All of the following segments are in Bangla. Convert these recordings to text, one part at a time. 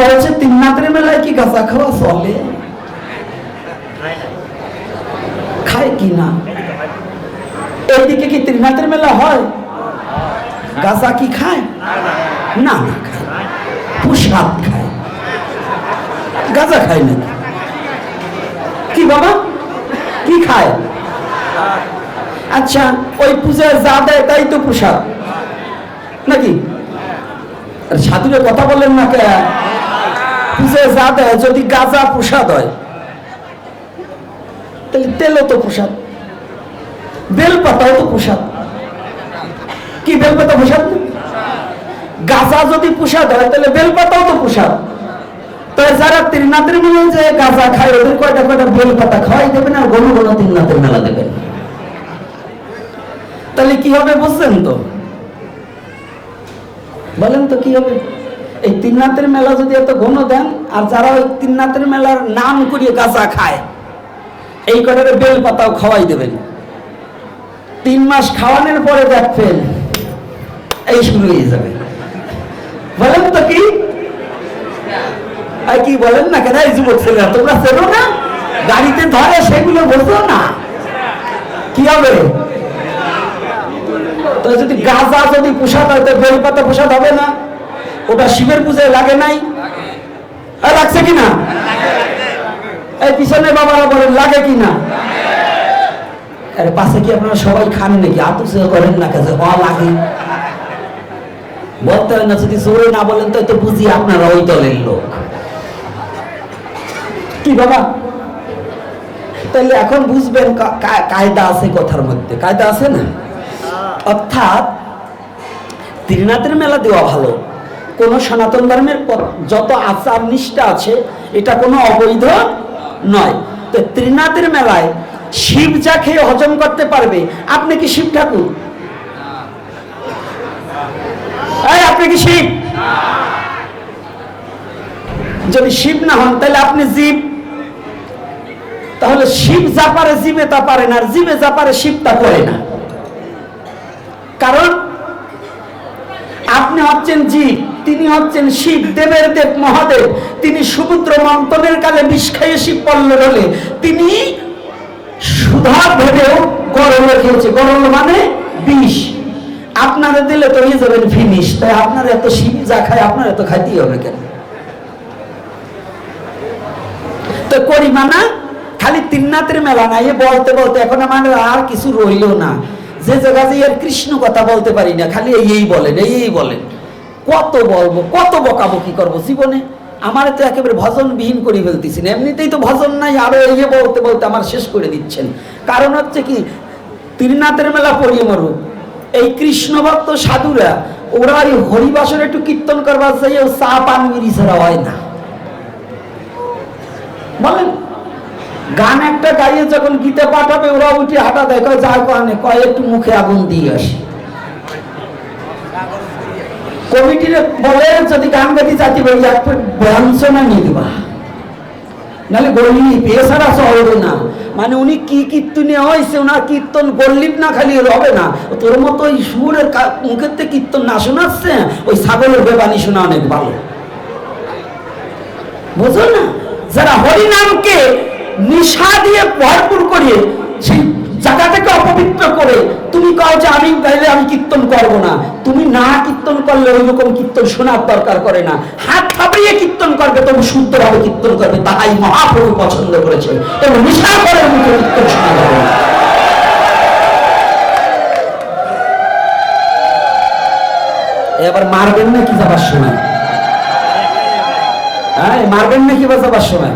বলছে, তিন রাত্রে মেলায় কি গাঁজা খাওয়া চলে? খায় কি না? এইদিকে কি ত্রিনাথের মেলা হয়? গাঁজা কি খায়? না না খায়। প্রসাদ খায়। গাঁজা খায় না কি বাবা? কি খায়? আচ্ছা ওই পূজায় যা দেয় তাই তো প্রসাদ। নাকি? সাধুরে কথা বললেন না কে? পূজায় যা দেয়, যদি গাঁজা প্রসাদ হয়, তাহলে তেলও তো প্রসাদ। বেলপাতাও তো প্রসাদ। কি, বেলপাতা প্রসাদ? গাঁজা যদি প্রসাদ হয়, তাহলে বেলপাতাও তো প্রসাদ। তাহলে যারা তিরনাথের মেলা যে গাঁজা খায়, ওদের কয়টা কয়টা বেলপাতা খাওয়াই দেবেন আর ঘন ঘন তিরনাথের মেলা দেবেন? তাহলে কি হবে বুঝছেন তো? বলেন তো কি হবে? এই তিননাথের মেলা যদি এত ঘন দেন, আর যারা ওই তিননাথের মেলার নাম করিয়ে গাঁজা খায়, এই কটার বেল পাতাও খাওয়াই দেবেন। তিন মাস খাওয়ানোর পরে দেখবেন এই শুরু হয়ে যাবে। বলেন তো কি? আর কি বলেন না কেন এই যুবক ছেলেরা, তোমরা চেনো না? গাড়িতে ধরে সেগুলো বোঝো না। কি হবে? তো যদি গাঁজা যদি প্রসাদ হয়, তো বেলপাতা প্রসাদ হবে না? ওটা শিবের পূজায় লাগে নাই? লাগছে কি না? এই পিছনে বাবারা বলেন, লাগে কি না? আরে পাশে কি আপনারা সবাই খান নাকি? করেন না কাছে অ লাগে। বলতে হয় না, যদি না বলেন, তো তো বুঝি আপনারা ওই দলের লোক। কি বাবা? তাহলে এখন বুঝবেন কায়দা আছে কথার মধ্যে। কায়দা আছে না? অর্থাৎ ত্রিনাথের মেলা দেওয়া ভালো। কোন সনাতন ধর্মের যত আচার নিষ্ঠা আছে, এটা কোনো অবৈধ নয়। তো ত্রিনাথের মেলায় শিব যা খেয়ে হজম করতে পারবে, আপনি কি শিব ঠাকুর? আপনি কি শিব? যদি শিব না হন, তাহলে আপনি জীব। তাহলে শিব যা পারে, জীবে তা পারে না, আর জীবে যা পারে, শিব তা করে না। কারণ আপনি হচ্ছেন জীব, তিনি হচ্ছেন শিব, দেবের দেব, মহাদেব। তিনি সমুদ্র মন্থনের কালে বিষ খাইয়ে শিব পল্ল হলে তিনি সুধা ভেবেও গরল খেয়েছে গরল মানে বিষ। আপনারা দিলে তো হয়ে যাবেন ফিনিশ। তাই আপনার এত শিব যা খায়, আপনার এত খাইতেই হবে কেন? তো করি মানা খালি তিন্নাতের মেলা না এ বলতে বলতে এখন আমার আর কিছু রইল না। যে জায়গা যে আর কৃষ্ণ কথা বলতে পারি না, খালি এই বলেন এই বলেন। কত বলব, কত বকাবকি করব জীবনে? আমার তো একেবারে ভজন বিহীন করে ফেলতেছেন। এমনিতেই তো ভজন নাই, আরও এই বলতে বলতে আমার শেষ করে দিচ্ছেন। কারণ হচ্ছে কি, তিরনাথের মেলা পড়িয়ে মরু এই কৃষ্ণ ভক্ত সাধুরা, ওরা ওই হরিবাসর একটু কীর্তন করবার চাই চা পান মিরি ছাড়া হয় না। বলেন। গান একটা গাইয়ে যখন গীতে পাঠাবে, ওরা উঠে হাঁটা দেয়, কয় যা কারণে কয়, একটু মুখে আগুন দিয়ে আসি। কমিটির বলে, যদি গান গাইতে চাইতে পারি, এক প্লেট ব্যঞ্জনা নিয়ে দিবা নাহলে গল্লি এছাড়া চলবে না। মানে উনি কি কীর্তনে হয়েছে, ওনার কীর্তন গল্লিপ না, খালি হবে না। তোর মতো ওই সুরের মুখের থেকে কীর্তন না শোনাচ্ছে, ওই ছাগলের বেবানি শোনা অনেক ভালো। বুঝো না? যারা হরিনামকে নিশা দিয়ে ভরপুর করে সেই জায়গাটাকে অপবিত্র করে তুমি কাও যে আমি গাইলে আমি কীর্তন করব না। তুমি না কীর্তন করলে ওই রকম কীর্তন শোনার দরকার করে না। হাত থাপড়িয়ে কীর্তন করবে, তবু শুদ্ধভাবে কীর্তন করবে, তাহাই মহাপ্রভু পছন্দ করেছে তবু নিশা করে মুখে কীর্তন শোনা যাবে এবার মারবেন না কি যাবার সময়? হ্যাঁ মারবেন নাকি বাঁচাবার সময়?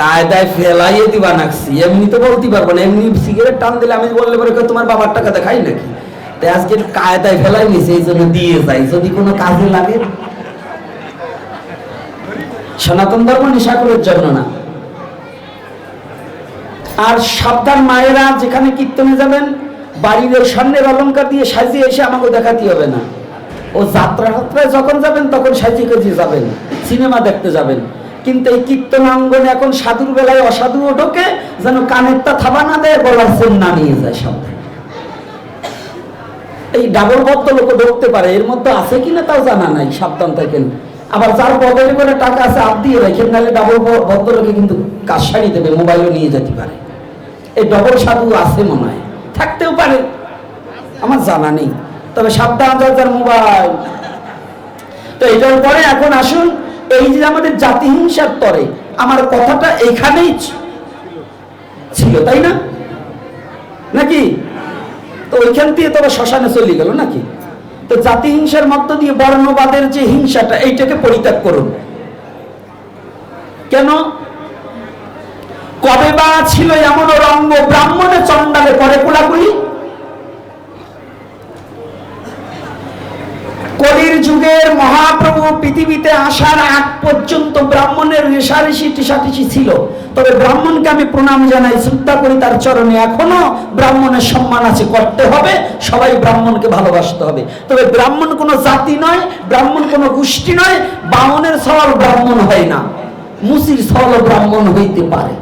কায়দায় ফেলাইয়ে দিবা নাকছি এমনি তো বলতে পারব না, এমনি সিগারেট টান দিলে আমি বললে পরে তোমার বাবার টাকা দেখাই নাকি? তাই আজকে কায়দায় ফেলাই নিছে, এই জন্য দিয়ে যাই যদি কোনো কাজে লাগে। সনাতন ধর্ম নিশাকুরের জন্য না। আর সাবধান মায়েরা যেখানে কীর্তনে যাবেন, বাড়ির ওই স্বর্ণের অলঙ্কার দিয়ে সাজিয়ে এসে আমাকে দেখাতে হবে না। ও যাত্রা যাত্রায় যখন যাবেন, তখন সাজিয়ে গুজিয়ে যাবেন, সিনেমা দেখতে যাবেন। কিন্তু এই কীর্তনাঙ্গনে এখন সাধুর বেলায় অসাধুও ঢোকে, যেন কানেরটা থাবা না দেয় গলার চেন না নিয়ে যায় সব এই ডাবল বদ্ধ লোক ঢুকতে পারে, এর মধ্যে আছে কিনা তাও জানা নাই, সাবধান থাকেন। আবার যার বদলে করে টাকা আছে আপ দিয়ে রাখেন নাহলে ডাবল বদ্ধ লোকে কিন্তু কাজ সারি দেবে, মোবাইলও নিয়ে যেতে পারে। এই ডবল সাধু আছে মনে হয়, থাকতেও পারে। আমার জানা নেই, তবে সাবধান যার মোবাইল। তো এটার পরে এখন আসুন এই যে আমাদের জাতিহিংসার তরে, আমার কথাটা এখানেই ছিল, তাই না? নাকি? তো ওইখান দিয়ে তবে শ্মশানে চলে গেল নাকি? তো জাতিহিংসার মধ্য দিয়ে বর্ণবাদের যে হিংসাটা, এইটাকে পরিত্যাগ করুন। কেন? কবে বা ছিল এমন রঙ্গ ব্রাহ্মণে চন্ডালে পরে কোলাকুলি? কলির যুগের মহাপ্রভু পৃথিবীতে আসার আগ পর্যন্ত ব্রাহ্মণের রেশারেশি টিসাটিসি ছিল। তবে ব্রাহ্মণকে আমি প্রণাম জানাই, শ্রদ্ধা করি তার চরণে। এখনও ব্রাহ্মণের সম্মান আছে, করতে হবে, সবাই ব্রাহ্মণকে ভালোবাসতে হবে। তবে ব্রাহ্মণ কোনো জাতি নয়, ব্রাহ্মণ কোনো গোষ্ঠী নয়, বামনের সওয়াল ব্রাহ্মণ হয় না, মুসির সওয়াল ব্রাহ্মণ হইতে পারে।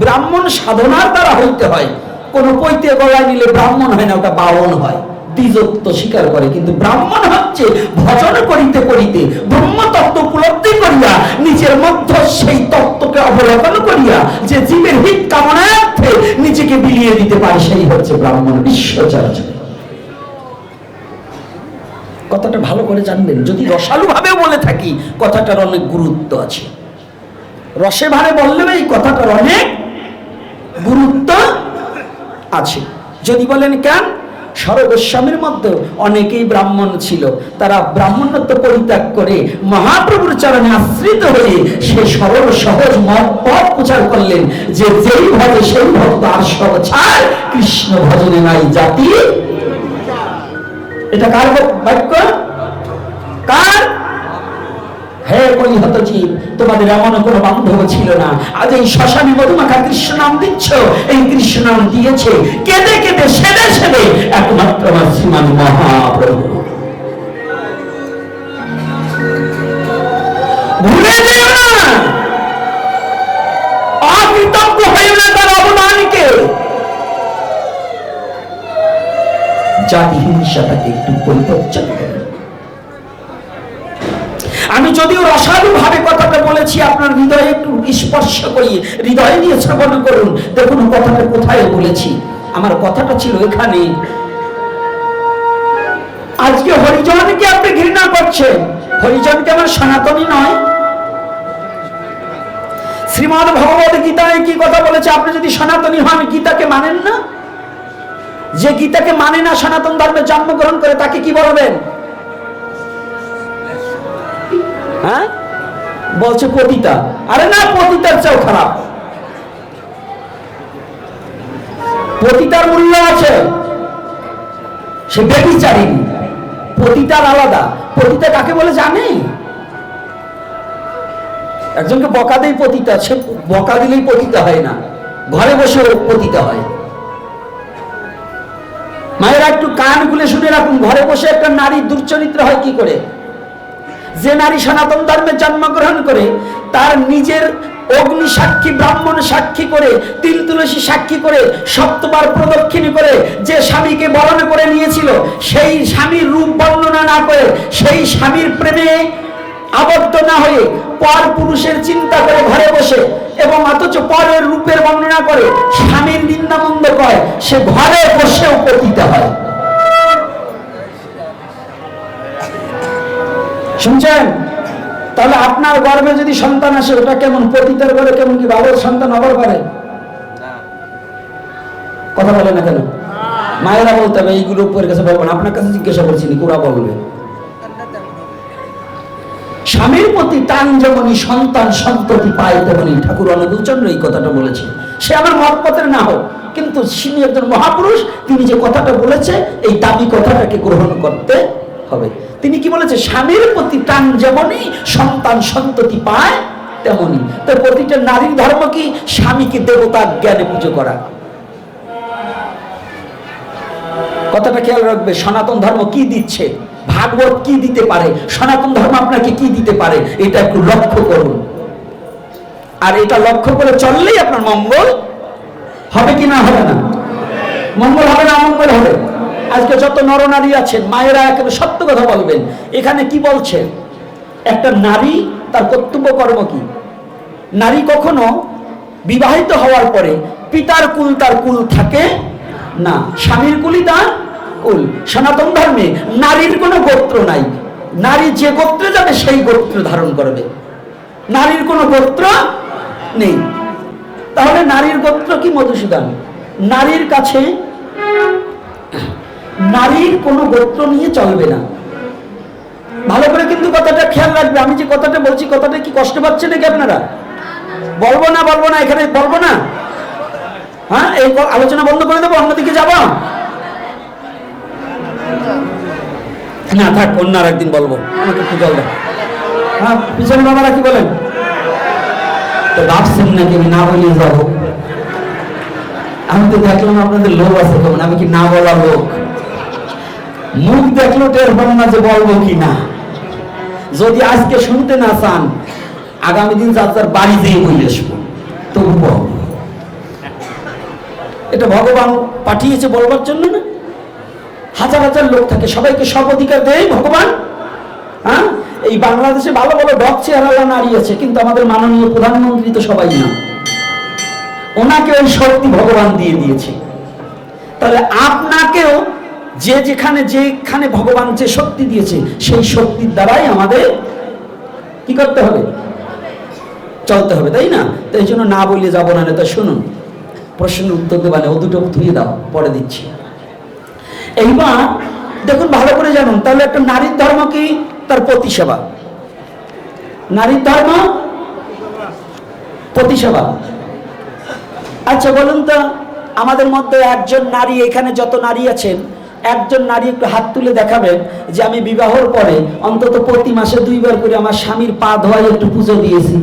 ব্রাহ্মণ সাধনার দ্বারা হইতে হয়। কোনো পৈতে গলায় নিলে ব্রাহ্মণ হয় না, ওটা বাউন হয়। দ্বিজত্ব স্বীকার করে, কিন্তু ব্রাহ্মণ হচ্ছে ভজন করিতে করিতে ব্রহ্ম তত্ত্ব উপলব্ধি করিয়া, নিজের মধ্যে সেই তত্ত্বকে অবলোকন করিয়া, যে জীবের হিত কামনার্থে নিজেকে বিলিয়ে দিতে পারে, সেই হচ্ছে ব্রাহ্মণ, বিশ্বচর্য। কথাটা ভালো করে জানবেন। যদি রসালু ভাবে বলে থাকি, কথাটার অনেক গুরুত্ব আছে। রসে ভারে বললেও এই কথাটার অনেক গুরুত্ব আছে। যদি বলেন কেন? সরগোস্বামীর মধ্যে অনেকেই ব্রাহ্মণ ছিল। তারা ব্রাহ্মণত্ব পরিত্যাগ করে মহাপ্রভুর চরণে আশ্রিত হয়ে সে সরল, সহজ মত পথ প্রচার করলেন যে যেই ভজে সেই ভক্ত আর সব কৃষ্ণ ভজনে নাই জাতি। এটা কার বাক্য? কার? হে কলিহত জীব, তোমাদের এমন কোনো বান্ধব ছিল না। আজ এই শ্মশানে মধুমাখা কৃষ্ণ নাম দিচ্ছ, এই কৃষ্ণ নাম দিয়েছে কেঁদে কেঁদে, সেদে সেদে একমাত্র আমার শ্রীমান মহাপ্রভু। জাতি একটু পরিবর্তন করো। আমি যদিও রসালু ভাবে কথাটা বলেছি, আপনার হৃদয়ে একটু স্পর্শ করি, হৃদয়ে নিয়ে শ্রবণ করুন। দেখুন কথাটা কোথায় বলেছি। আমার কথাটা ছিল এখানে। আজকে হরিজনকে আপনি ঘৃণা করছেন। হরিজনকে আমার সনাতনী নয়। শ্রীমদ ভগবত গীতায় কি কথা বলেছে? আপনি যদি সনাতনী হন, গীতাকে মানেন না? যে গীতাকে মানে না সনাতন ধর্মে জন্মগ্রহণ করে, তাকে কি বলবেন? হ্যাঁ? বলছে পতিতা। আরে না, পতিতার চেয়েও খারাপ। পতিতার মূল্য আছে। সে বেবিচারিণী পতিতার আলাদা। পতিতা কাকে বলে জানে? একজনকে বকা দেই পতিতা, সে বকা দিলেই পতিতা হয় না। ঘরে বসে পতিতা হয়। মায়েরা একটু কান খুলে শুনে রাখুন। ঘরে বসে একটা নারী দুর্চরিত্র হয় কি করে? যে নারী সনাতন ধর্মে জন্মগ্রহণ করে, তার নিজের অগ্নি সাক্ষী, ব্রাহ্মণ সাক্ষী করে, তিল তুলসী সাক্ষী করে, সপ্তবার প্রদক্ষিণী করে, যে স্বামীকে বরণ করে নিয়েছিল, সেই স্বামীর রূপ বর্ণনা না করে, সেই স্বামীর প্রেমে আবদ্ধ না হয়ে পর পুরুষের চিন্তা করে ঘরে বসে এবং অথচ পরের রূপের বর্ণনা করে, স্বামীর নিন্দামন্দ করে সে ঘরে বসেও পতিত হয়। শুনছেন? তাহলে আপনার গর্ভে যদি সন্তান আসে, ওটা কেমন? পতিতের ঘরে কেমন কি বাবার সন্তান হবার পারে? কথা বলে না কেন? মায়েরা বলতে হবে এইগুলো উপরের কাছে বলবেন আপনার কাছে জিজ্ঞাসা করছি ওরা বলবে। স্বামীর প্রতি টান যেমনই সন্তান সন্ততি পায় তেমনি ঠাকুর অনুকূলচন্দ্র এই কথাটা বলেছে। সে আমার মতপথের না হোক, কিন্তু তিনি একজন মহাপুরুষ, তিনি যে কথাটা বলেছে, এই দাবি কথাটাকে গ্রহণ করতে হবে। তিনি কি বলেছে? স্বামীর প্রতি টান যেমনই সন্তান সন্ততি পায় তেমনি তো প্রতিটা নারীর ধর্ম কি? স্বামীকে দেবতা জ্ঞানে পুজো করা। কথাটা খেয়াল রাখবে, সনাতন ধর্ম কি দিচ্ছে? ভাগবত কি দিতে পারে? সনাতন ধর্ম আপনাকে কি দিতে পারে? এটা একটু লক্ষ্য করুন। আর এটা লক্ষ্য করে চললেই আপনার মঙ্গল হবে কি না হবে না? মঙ্গল হবে না অমঙ্গল হবে? আজকে যত নরনারী আছেন, মায়েরা একেবারে সত্য কথা বলবেন। এখানে কি বলছে? একটা নারী তার কর্তব্য কর্ম কি? নারী কখনো বিবাহিত হওয়ার পরে পিতার কুল তার কুল থাকে না, স্বামীর কুলই তার কুল। সনাতন ধর্মে নারীর কোনো গোত্র নাই। নারী যে গোত্রে যাবে, সেই গোত্র ধারণ করবে। নারীর কোনো গোত্র নেই। তাহলে নারীর গোত্র কি মধুসূদন? নারীর কাছে নারীর কোনো গোত্র নিয়ে চলবে না। ভালো করে কিন্তু কথাটা খেয়াল রাখবে। আমি যে কথাটা বলছি, কথাটা কি কষ্ট পাচ্ছে নাকি আপনারা? বলব না বলব না, এখানে বলব না? হ্যাঁ এই আলোচনা বন্ধ করে দেবো, অন্যদিকে যাব? না, থাক, অন্য আর একদিন বলব। আমাকে একটু জল দাও। হ্যাঁ পিছনে বাবারা কি বলেন? তো ভাবছেন নাকি আমি না বলিয়ে যাব? আমি তো দেখলাম আপনাদের লোক আছে কেমন আমি কি না বলা লোক? মুখ দেখল টের পাবো না যে বলব কি না যদি আজকে শুনতে না চান, আগামী দিন যার বাড়ি দিয়ে বই আসব, তবু এটা ভগবান পাঠিয়েছে বলবার জন্য না? হাজার হাজার লোক থাকে, সবাইকে সব অধিকার দেয় ভগবান। হ্যাঁ? এই বাংলাদেশে ভালো ভালো ডক চেহারা নারী আছে, কিন্তু আমাদের মাননীয় প্রধানমন্ত্রী তো সবাই না। ওনাকে ওই শক্তি ভগবান দিয়ে দিয়েছে। তাহলে আপনাকেও যে যেখানে যেখানে ভগবান যে শক্তি দিয়েছে, সেই শক্তির দ্বারাই আমাদের কি করতে হবে? চলতে হবে, তাই না? তো এই জন্য না বলে যাব না তো শুনুন, প্রশ্নের উত্তর দেবানে ও দুটো ধুয়ে দাও, পরে দিচ্ছি। এইবার দেখুন, ভালো করে জানুন, তাহলে একটা নারীর ধর্ম কি? তার প্রতিসেবা। নারীর ধর্ম? প্রতিসেবা। আচ্ছা বলুন তো, আমাদের মধ্যে একজন নারী, এখানে যত নারী আছেন একজন নারী একটু হাত তুলে দেখাবেন যে আমি বিবাহর পরে অন্তত প্রতি মাসে দুইবার করে আমার স্বামীর পা ধোয়াই একটু পুজো দিয়েছি।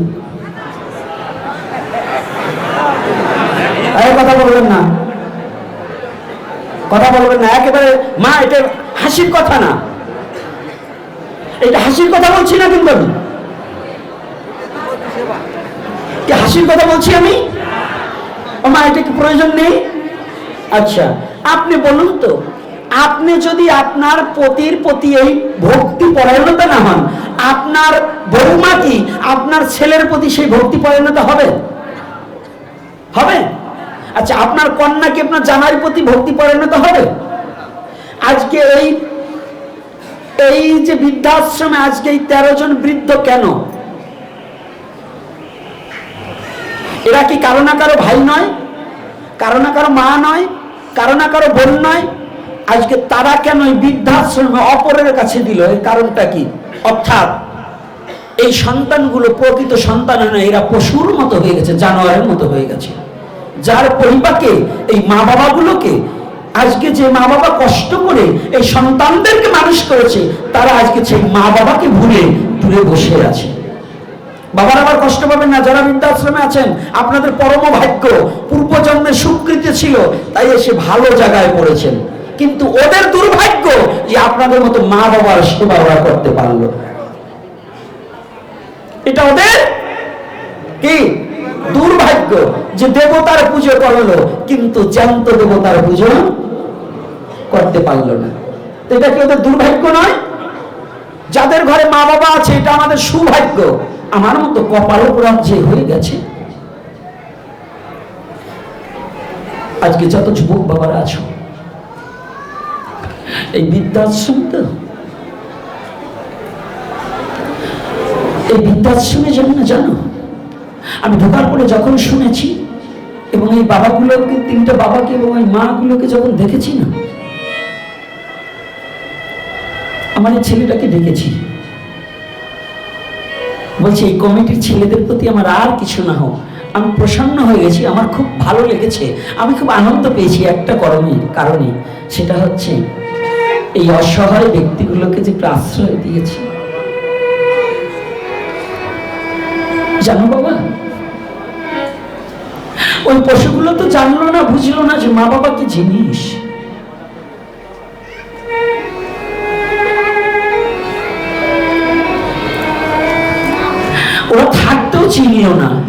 কথা বলবেন না। কথা বলবেন না। একেবারে মা, এটা হাসির কথা না। এটা হাসির কথা বলছি না কিন্তু আমি? হাসির কথা বলছি আমি? মা, এটা কি প্রয়োজন নেই? আচ্ছা আপনি বলুন তো। আপনি যদি আপনার পতির প্রতি এই ভক্তি পরায়ণতা না হন, আপনার বৌমা কি আপনার ছেলের প্রতি সেই ভক্তি পরায়ণতা হবে? হবে? আচ্ছা আপনার কন্যা কি আপনার জামাইয়ের প্রতি ভক্তি পরায়ণতা হবে? আজকে এই এই যে বৃদ্ধাশ্রমে আজকে এই তেরো জন বৃদ্ধ কেন? এরা কি কারও না কারও ভাই নয়? কারও না কারও মা নয়? কারও না কারও বোন নয়? আজকে তারা কেন বৃদ্ধাশ্রমে অপরের কাছে দিল? এর কারণটা কি? অর্থাৎ এই সন্তানগুলো প্রকৃত সন্তান নয়, এরা পশুর মতো হয়ে গেছে, জানোয়ারের মতো হয়ে গেছে। যার পরিবারকে এই মা বাবাগুলোকে আজকে যে মা বাবা কষ্ট করে এই সন্তানদেরকে মানুষ করেছে, তারা আজকে সেই মা বাবাকে ভুলে দূরে বসে আছে। বাবার আবার কষ্ট পাবেন না, যারা বৃদ্ধাশ্রমে আছেন, আপনাদের পরম ভাগ্য, পূর্বজন্মের সুকৃতি ছিল, তাই এসে ভালো জায়গায় পড়েছেন। কিন্তু ওদের দুর্ভাগ্য যে আপনাদের মতো মা বাবার সেবা ওরা করতে পারল এটা ওদের কি? দুর্ভাগ্য যে দেবতার পুজো করল, কিন্তু জ্যান্ত দেবতার পুজো করতে পারল না। এটা কি ওদের দুর্ভাগ্য নয়? যাদের ঘরে মা বাবা আছে, এটা আমাদের সৌভাগ্য। আমার মতো কপাল পুরাণ যে হয়ে গেছে। আজকে যত যুবক বাবারা আছো এই বৃদ্ধাশ্রম তো এই বৃদ্ধাশ্রমে যেমন জানো, আমি ঢোকার পরে যখন শুনেছি, এবং এই বাবাগুলোকে, তিনটা বাবাকে এবং এই মাগুলোকে যখন দেখেছি না, আমার এই ছেলেটাকে ডেকেছি। বলছি, এই কমিটির ছেলেদের প্রতি আমার আর কিছু না হোক। আমি প্রসন্ন হয়ে গেছি, আমার খুব ভালো লেগেছে। আমি খুব আনন্দ পেয়েছি একটা কারণে কারণে। সেটা হচ্ছে এই অসহায় ব্যক্তিগুলোকে যে একটু আশ্রয় দিয়েছি। জানো বাবা? ওই পশুগুলো তো জানলো না, বুঝলো না যে মা বাবা কি জিনিস। ওরা থাকতেও চিনিও না।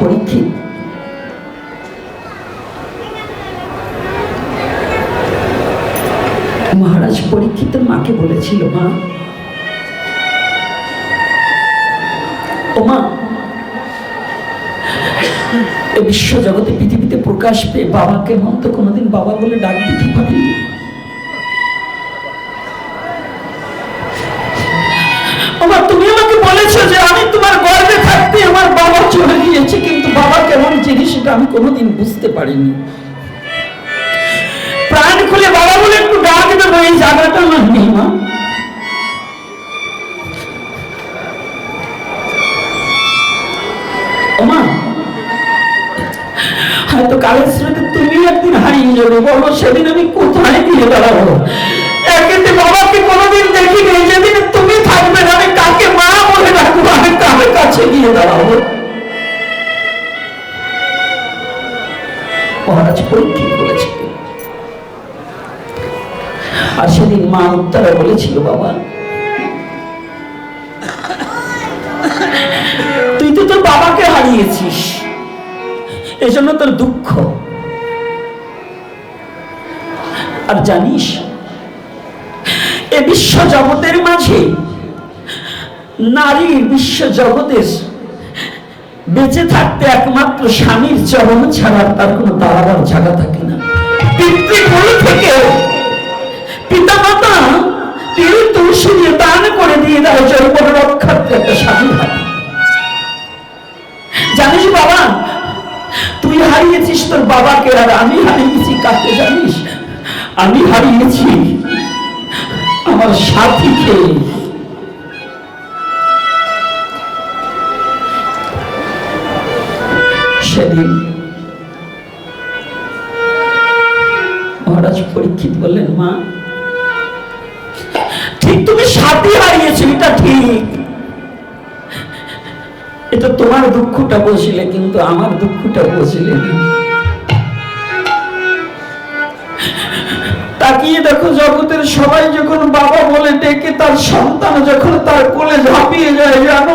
পরীক্ষিত মহারাজ পরীক্ষিতের মাকে বলেছিল, মা ও মা এই বিশ্ব জগতে পৃথিবীতে প্রকাশ পেয়ে বাবাকে মন তো কোনোদিন বাবা বলে ডাক দিতে পারিনি থাকতে আমার বাবা চলে গিয়েছে, কিন্তু বাবা কেমন জিনিস সেটা আমি কোনোদিন বুঝতে পারিনি। প্রাণ খুলে বাবা বলে একটু ডাক দেবো এই জায়গাটা আমার নেই মা, হয়তো কালের স্রোতে তুমি একদিন হারিয়ে যাবে, বলো সেদিন আমি কোথায় গিয়ে দাঁড়াবো? একেতে বাবাকে কোনোদিন দেখিনি, যেদিন তুমি থাকবে না, আমি কাকে মা কাছে গিয়ে দাঁড়াবো? মহারাজ পরীক্ষিত আর সেদিন মা উত্তরা বলেছিল, বাবা, তুই তো তোর বাবাকে হারিয়েছিস। এজন্য তোর দুঃখ। আর জানিস, এ বিশ্ব জগতের মাঝে নারীর বিশ্ব জগতের বেঁচে থাকতে একমাত্র স্বামীর চরণ ছাড়া তার কোনো দাঁড়াবার জায়গা থাকে না। পিতৃকুল থেকে পিতা মাতা তিনি তুলসী দিয়ে দান করে দিয়ে দেয় জৈবন রক্ষার্থে একটা স্বামী থাকে জানিস বাবা, তুই হারিয়েছিস তোর বাবাকে আর আমি হারিয়েছি কাকে জানিস? আমি হারিয়েছি আমার সাথীকে। সেদিন মহারাজ পরীক্ষিত বললেন, মা, ঠিক তুমি সাথী হারিয়েছো এটা ঠিক। এটা তোমার দুঃখটা বসিলে কিন্তু আমার দুঃখটা বসিলে তাকিয়ে দেখো, জগতের সবাই যখন বাবা বলে ডেকে, তার সন্তান যখন তার কোলে ঝাঁপিয়ে যায়, জানো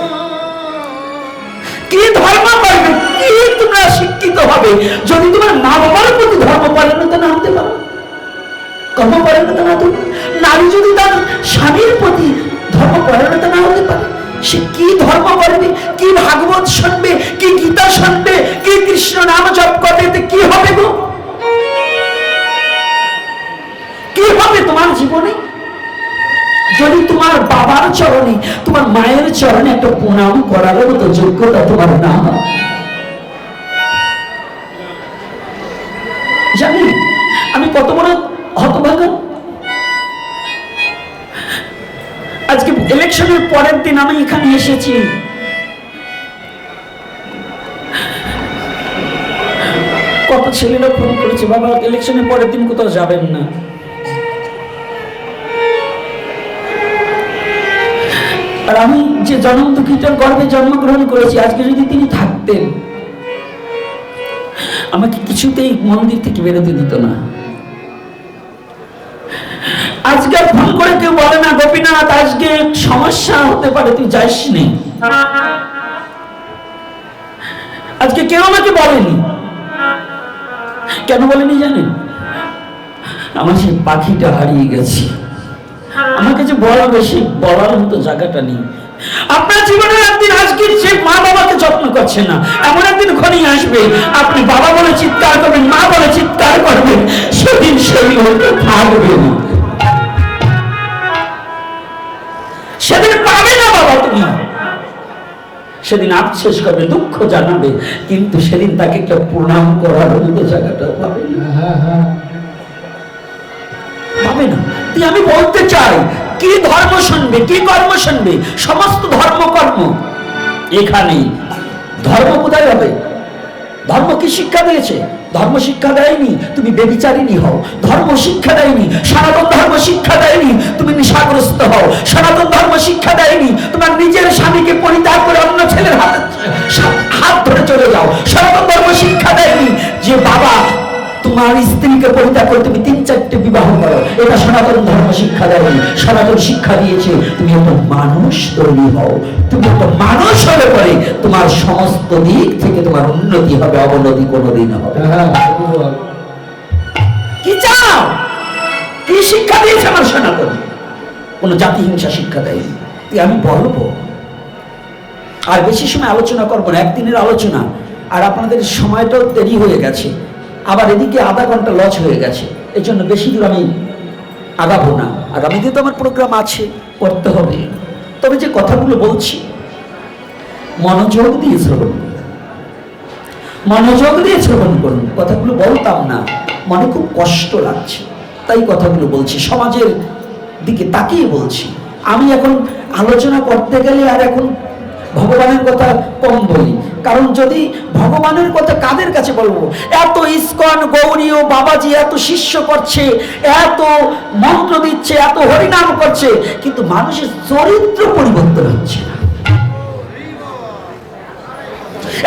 হবে। যদি তোমার মা বাবার প্রতি ধর্ম পরিণত না হতে পারো, কর্ম পরিণত না হতে নারী যদি তার স্বামীর প্রতি ধর্ম পরিণত না হতে পারে, সে কি ধর্ম করবে, কি ভাগবত শুনবে, কি গীতা শুনবে, কি কৃষ্ণ নাম জপ করবে কি হবে গো? কি হবে তোমার জীবনে? যদি তোমার বাবার চরণে, তোমার মায়ের চরণে একটা প্রণাম করার মতো যোগ্যতা তোমার না হয় জানি আমি কত বড় হতভাগা। আজকে ইলেকশনের পরের দিন আমি এখানে এসেছি। কত ছেলেরা ফোন করেছে, বাবা ইলেকশনের পরের দিন কোথাও যাবেন না। আর আমি যে জন্ম দুঃখিতার গর্ভে জন্মগ্রহণ করেছি, আজকে যদি তিনি থাকতেন আমাকে কিছুতেই মন্দির থেকে বেরোতে দিত না। আজকে ফোন করে কেউ বলে না, গোপীনাথ, আজকে সমস্যা হতে পারে, তুই যাইস নি। আজকে কেউ আমাকে বলেনি। কেন বলেনি জানেন? আমার সেই পাখিটা হারিয়ে গেছে। আমাকে যে বলা বেশি বলার মতো জায়গাটা নেই। আপনার জীবনে একদিন আজকে যে মা বাবাকে যত্ন করছে না, এমন একদিন ঘনিয়ে আসবে, আপনি বাবা বলে চিৎকার করবেন, মা বলে চিৎকার করবেন, সেদিন সেই লোকটা থাকবে না। সেদিন পাবে না বাবা তুমি। সেদিন আফসোস করবে দুঃখ জানাবে, কিন্তু সেদিন তাকে একটা প্রণাম করার মতো জায়গাটা পাবে পাবে না। আমি বলতে চাই, কি ধর্ম শুনবে, কি কর্ম শুনবে? সমস্ত ধর্ম কর্ম এখানেই। ধর্ম কোথায় হবে? ধর্ম কি শিক্ষা দিয়েছে? ধর্ম শিক্ষা দেয়নি, তুমি বেবিচারিণী হও। ধর্ম শিক্ষা দেয়নি, সনাতন ধর্ম শিক্ষা দেয়নি, তুমি নিশাগ্রস্ত হও। সনাতন ধর্ম শিক্ষা দেয়নি, তোমার নিজের স্বামীকে পরিত্যাগ করে অন্য ছেলের হাতে হাত ধরে চলে যাও। সনাতন ধর্ম শিক্ষা দেয়নি যে বাবা তোমার স্ত্রীকে পরিত্যাগ করে তুমি তিন চারটে বিবাহ করো। এটা সনাতন ধর্ম শিক্ষা দেয়নি। সনাতন শিক্ষা দিয়েছে তুমি একটা মানুষ তৈরি হও। তুমি একটা মানুষ হলে পরে তোমার সমস্ত দিক থেকে তোমার উন্নতি হবে অবনতি কোনোদিন হবে। হ্যাঁ। কি চাও? কি শিক্ষা দিয়েছে আমার সনাতন? কোনো জাতিহিংসা শিক্ষা দেয়নি। তুই আমি বলব। আর বেশি সময় আলোচনা করব না একদিনের আলোচনা। আর আপনাদের সময়টাও দেরি হয়ে গেছে। আবার এদিকে আধা ঘণ্টা লস হয়ে গেছে। এই জন্য বেশি দূর আমি আগাবো না। আগামীতে তো আমার প্রোগ্রাম আছে, করতে হবে। তবে যে কথাগুলো বলছি, মনোযোগ দিয়ে শ্রবণ মনোযোগ দিয়ে শ্রবণ করুন। কথাগুলো বলতাম না, মনে খুব কষ্ট লাগছে। তাই কথাগুলো বলছি। সমাজের দিকে তাকিয়ে বলছি। আমি এখন আলোচনা করতে গেলে আর এখন ভগবানের কথা কম বলি। কারণ যদি ভগবানের কথা কাদের কাছে বলব? এত ইস্কন গৌরী ও বাবাজি এত শিষ্য করছে, এত মন্ত্র দিচ্ছে, এত হরিনাম করছে, কিন্তু মানুষের চরিত্র পরিবর্তন হচ্ছে না।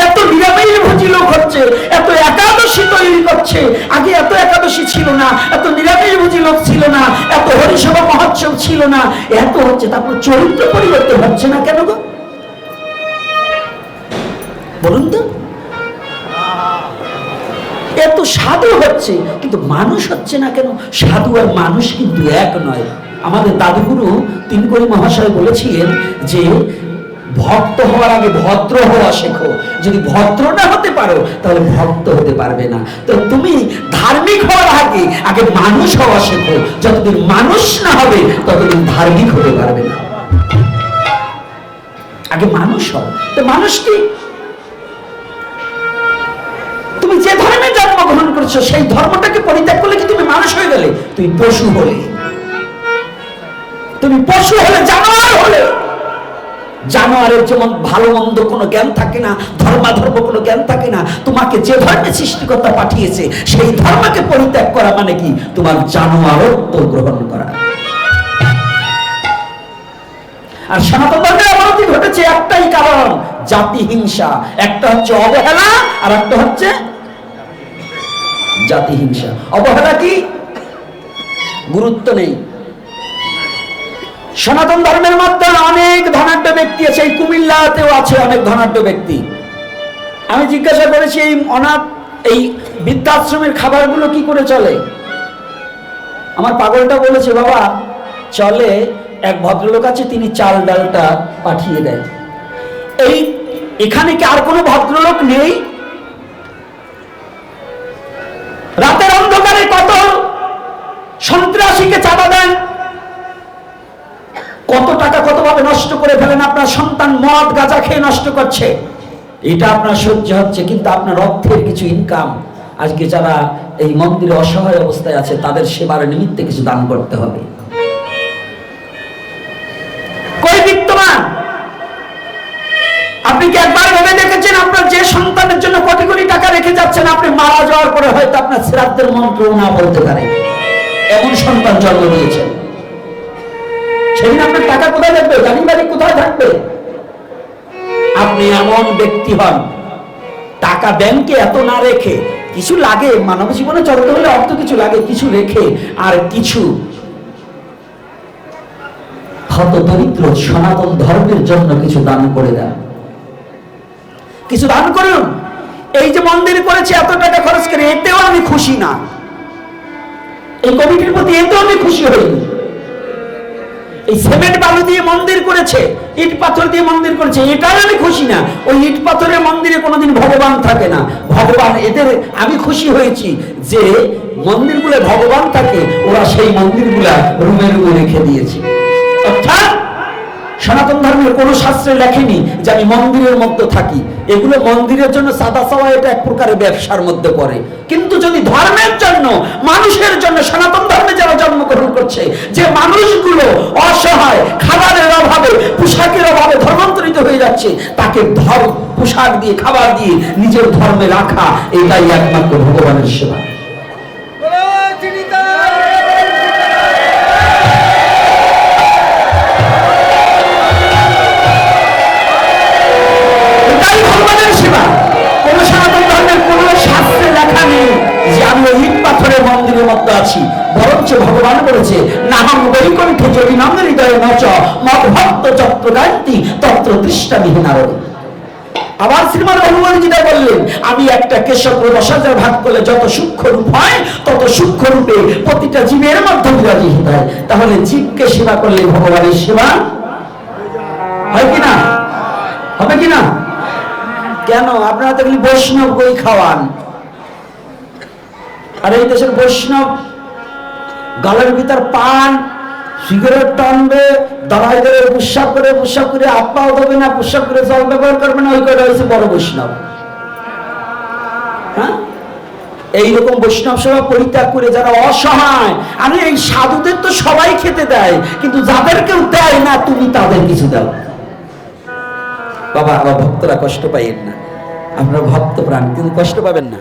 এত নিরামিষ লোক হচ্ছে, এত একাদশী তৈরি করছে, আগে এত একাদশী ছিল না, এত নিরামিষ ভোজি লোক ছিল না, এত হরিসভা মহোৎসব ছিল না, এত হচ্ছে তারপর চরিত্র পরিবর্তন হচ্ছে না কেন গো? বলুন তো। এত সাধু হচ্ছে, কিন্তু মানুষ হচ্ছে না কেন? সাধু আর মানুষ কিন্তু এক নয়। আমাদের দাদুগুরু তিন করি মহাশয় বলেছিলেন যে, ভক্ত হওয়ার আগে ভদ্র হওয়া শেখো। যদি ভদ্র না হতে পারো, তাহলে ভক্ত হতে পারবে না। তো তুমি ধার্মিক হওয়ার আগে আগে মানুষ হওয়া শেখো। যতদিন মানুষ না হবে, ততদিন ধার্মিক হতে পারবে না। আগে মানুষ হও। তো মানুষ কি? জন্মগ্রহণ করছ, সেই ধর্মটাকে পরিত্যাগ করলে কি তুমি মানুষ হয়ে গেলে? তুমি পশু হলে। তুমি পশু হলে, জানোয়ার হলে। জানোয়ারের যেমন ভালো মন্দ কোনো জ্ঞান থাকে না, ধর্মাধর্ম কোনো জ্ঞান থাকে না, তোমাকে যে ধর্মে সৃষ্টিকর্তা পাঠিয়েছে, সেই ধর্মকে পরিত্যাগ করা মানে কি? তোমার জানোয়ারত্ব গ্রহণ করা। আর সনাতন ধর্মের অবনতি ঘটেছে একটাই কারণ জাতি হিংসা একটা হচ্ছে অবহেলা আর একটা হচ্ছে জাতি হিংসা। অবহেলা কি? গুরুত্ব নেই। সনাতন ধর্মের মধ্যে অনেক ধনাঢ্য ব্যক্তি আছে, এই কুমিল্লাতেও আছে অনেক ধনাঢ্য ব্যক্তি। আমি জিজ্ঞাসা করেছি, এই অনাথ, এই বৃদ্ধাশ্রমের খাবারগুলো কি করে চলে? আমার পাগলটা বলেছে, বাবা, চলে, এক ভদ্রলোক আছে, তিনি চাল ডালটা পাঠিয়ে দেয়। এই, এখানে কি আর কোনো ভদ্রলোক নেই? রাতের অন্ধকারে কত সন্ত্রাসীকে চাঁদা দেন। কত টাকা কতভাবে নষ্ট করে ফেলেন আপনার সন্তান মদ, গাঁজা খেয়ে নষ্ট করছে। এটা আপনার সহ্য হচ্ছে, কিন্তু আপনার অর্থের কিছু ইনকাম আজকে যারা এই মন্দিরে অসহায় অবস্থায় আছে, তাদের সেবার নিমিত্তে কিছু দান করতে হবে। কই আপনি কি একবার ভেবে দেখেছেন আপনার যে সন্তানের জন্য কোটি কোটি টাকা রেখে যাচ্ছেন, আপনি মারা যাওয়ার হয়তো আপনার শ্রাদ্ধের মন্ত্র না বলতে পারে। এমন সন্তান জন্ম দিয়েছেন সেদিন আপনার টাকা কোথায় থাকবে? গাড়ি বাড়ি কোথায় থাকবে? আপনি এমন ব্যক্তি হন, টাকা ব্যাংকে এত না রেখে, কিছু লাগে? মানব জীবনে চলতে হলে অর্থ কিছু লাগে, কিছু রেখে, আর কিছু। হত দরিদ্র সনাতন ধর্মের জন্য কিছু দান করে দেন। কিছু দান করুন। এই যে মন্দির করেছে, এত টাকা খরচ করে, এতেও আমি খুশি না। এই কমিটির প্রতি এতেও আমি খুশি হইনি এই সিমেন্ট বালু দিয়ে মন্দির করেছে, ইট পাথর দিয়ে মন্দির করেছে এটাই আমি খুশি না। ওই ইট পাথরের মন্দিরে কোনোদিন ভগবান থাকে না। ভগবান এদের, আমি খুশি হয়েছি যে মন্দিরগুলো ভগবান থাকে, ওরা সেই মন্দিরগুলা রুমে রুমে রেখে দিয়েছে। সনাতন ধর্মের কোন শাস্ত্রে লেখেনি যে আমি মন্দিরের মধ্যে থাকি। এগুলো মন্দিরের জন্য সাদা সাওয়া এটা এক প্রকারের ব্যবসার মধ্যে পড়ে। কিন্তু যদি ধর্মের জন্য, মানুষের জন্য সনাতন ধর্মে যারা জন্মগ্রহণ করছে, যে মানুষগুলো অসহায়, খাবারের অভাবে, পোশাকের অভাবে ধর্মান্তরিত হয়ে যাচ্ছে, তাকে ধর্ম পোশাক দিয়ে, খাবার দিয়ে নিজের ধর্মে রাখা, এটাই একমাত্র ভগবানের সেবা। যে আমি ইট পাথরের মন্দিরের মধ্যে আছি, বরঞ্চ ভগবান নাহম যদি নাম হৃদয়ে নচ তত্র আরও আবার শ্রীমান বললেন, আমি একটা কেশব দশ ভাগ করলে যত সূক্ষ্ম রূপ হয়, তত সূক্ষ্ম রূপে প্রতিটা জীবের মধ্যে বিরাজিত হয়। তাহলে জীবকে সেবা করলে ভগবানের সেবা হয় কিনা হবে কিনা কেন? আপনারা তো বৈষ্ণব বই খাওয়ান। আর এই দেশের বৈষ্ণব গালের ভিতর পান, সিগারেট টানবে দাঁড়াই ধরে পুষাপ করে পুষাপ করে আপ্পাও দেবে না, পুষাপ করে জল ব্যবহার করবে না ওই করে হয়েছে বড় বৈষ্ণব। হ্যাঁ? এইরকম বৈষ্ণব সেবা পরিত্যাগ করে যারা অসহায়, আরে এই সাধুদের তো সবাই খেতে দেয়, কিন্তু যাদের কেউ দেয় না, তুমি তাদের কিছু দাও। বাবা আবার ভক্তরা কষ্ট পাইয়েন না। আপনারা ভক্ত প্রাণ, কিন্তু কষ্ট পাবেন না।